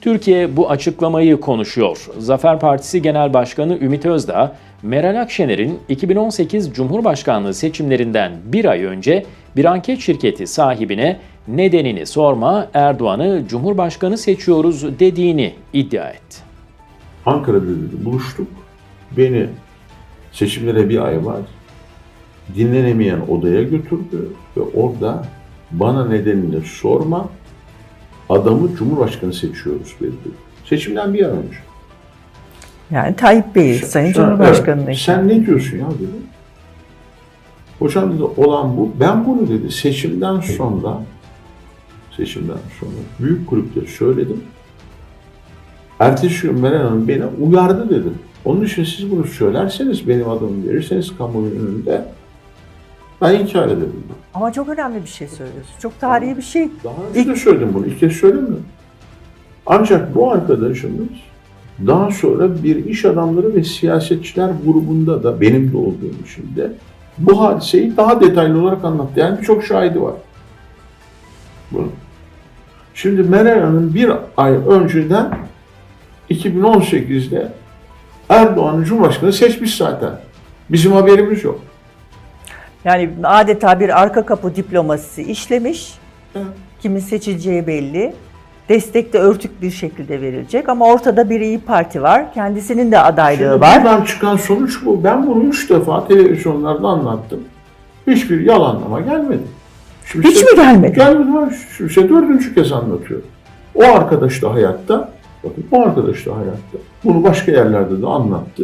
Türkiye bu açıklamayı konuşuyor. Zafer Partisi Genel Başkanı Ümit Özdağ, Meral Akşener'in 2018 Cumhurbaşkanlığı seçimlerinden bir ay önce bir anket şirketi sahibine nedenini sorma Erdoğan'ı Cumhurbaşkanı seçiyoruz dediğini iddia etti. Ankara'da dedi, buluştuk. Beni seçimlere bir ay var. Dinlenemeyen odaya götürdü ve orada bana nedenini sorma. Adamı Cumhurbaşkanı seçiyoruz dedi. Seçimden bir ay önce. Yani Tayyip Bey, Sayın Sen- Cumhurbaşkanı'nın evet, Sen ne diyorsun ya dedi. Hocam dedi olan bu. Ben bunu dedi seçimden sonra seçimden sonra büyük kulüpte söyledim. Ertesi gün Meral Hanım beni uyardı dedim. Onun için siz bunu söylerseniz benim adımı verirseniz kamuoyu önünde ben inkar ederim. Ama çok önemli bir şey söylüyorsun. Çok tarihi bir şey. Daha önce de söyledim bunu. İlk kez söylemiyorum. Ancak bu arkadaşımız daha sonra bir iş adamları ve siyasetçiler grubunda da benim de olduğum için de bu hadiseyi daha detaylı olarak anlattı. Yani birçok şahidi var. Bunun. Şimdi Meral Hanım bir ay önceden 2018'de Erdoğan'ı Cumhurbaşkanı seçmiş zaten. Bizim haberimiz yok. Yani adeta bir arka kapı diplomasisi işlemiş. Kimin seçileceği belli. Destek de örtük bir şekilde verilecek ama ortada bir iyi Parti var. Kendisinin de adaylığı Şimdi var. buradan çıkan sonuç bu. Ben bunu üç defa televizyonlarda anlattım. Hiçbir yalanlama gelmedi. Şimdi Hiç size- mi gelmedi? Gelmedi. Şimdi size dördüncü kez anlatıyorum. O arkadaş da hayatta. Bakın o arkadaş da hayatta. Bunu başka yerlerde de anlattı.